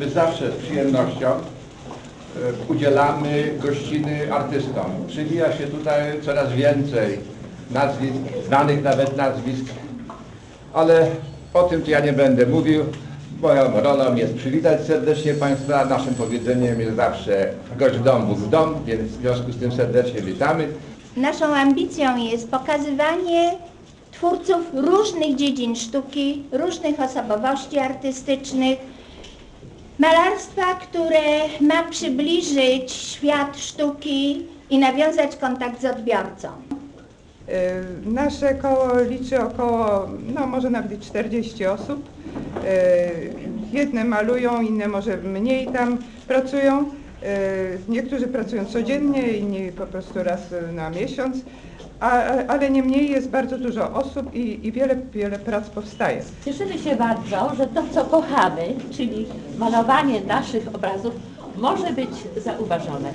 My zawsze z przyjemnością e, udzielamy gościny artystom. Przywija się tutaj coraz więcej nazwisk, znanych nawet nazwisk, ale o tym to ja nie będę mówił. Moją rolą jest przywitać serdecznie Państwa. Naszym powiedzeniem jest zawsze gość w domu w dom, więc w związku z tym serdecznie witamy. Naszą ambicją jest pokazywanie twórców różnych dziedzin sztuki, różnych osobowości artystycznych, malarstwa, które ma przybliżyć świat sztuki i nawiązać kontakt z odbiorcą. Y, Nasze koło liczy około, no może nawet i 40 osób. Y, Jedne malują, inne może mniej tam pracują. Y, Niektórzy pracują codziennie, inni po prostu raz na miesiąc. Ale niemniej jest bardzo dużo osób i, i wiele, wiele prac powstaje. Cieszymy się bardzo, że to, co kochamy, czyli malowanie naszych obrazów, może być zauważone.